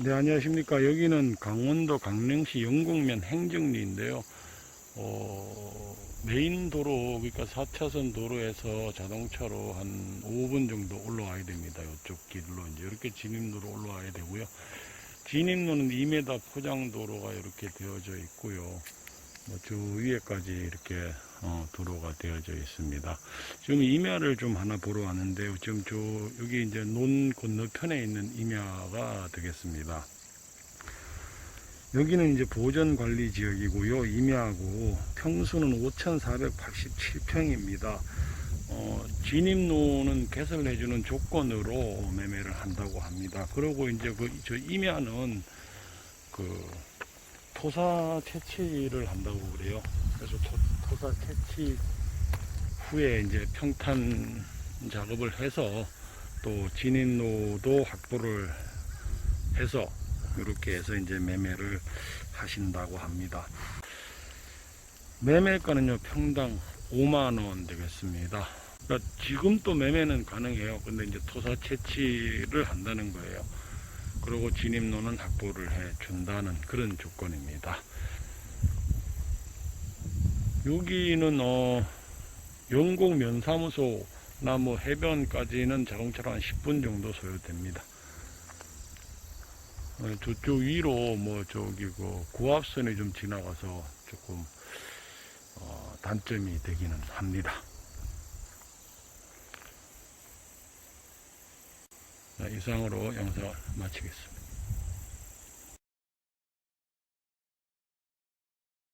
네, 안녕하십니까. 여기는 강원도 강릉시 영곡면 행정리인데요. 어, 메인 도로, 그러니까 4차선 도로에서 자동차로 한 5분 정도 올라와야 됩니다. 이쪽 길로 이제 이렇게 진입로로 올라와야 되고요. 진입로는 2m 포장도로가 이렇게 되어져 있고요. 뭐저 위에까지 이렇게 어, 도로가 되어져 있습니다. 지금 임야를 좀 하나 보러 왔는데요. 지금 저 여기 이제 논 건너편에 있는 임야가 되겠습니다. 여기는 이제 보전 관리 지역이고요. 임야하고 평수는 5,487평입니다. 어, 진입로는 개설해주는 조건으로 매매를 한다고 합니다. 그리고 이제 그 저 임야는 그 토사 채취를 한다고 그래요. 그래서 토, 토사 채취 후에 이제 평탄 작업을 해서 또 진입로도 확보를 해서 이렇게 해서 이제 매매를 하신다고 합니다. 매매가는요 평당 5만 원 되겠습니다. 그러니까 지금 또 매매는 가능해요. 근데 이제 토사 채취를 한다는 거예요. 그리고 진입로는 확보를 해 준다는 그런 조건입니다. 여기는 어 영곡 면사무소나 뭐 해변까지는 자동차로 한 10분 정도 소요됩니다. 어, 저쪽 위로 뭐 저기 그 고압선이 좀 지나가서 조금 어, 단점이 되기는 합니다. 이상으로 영상을 마치겠습니다.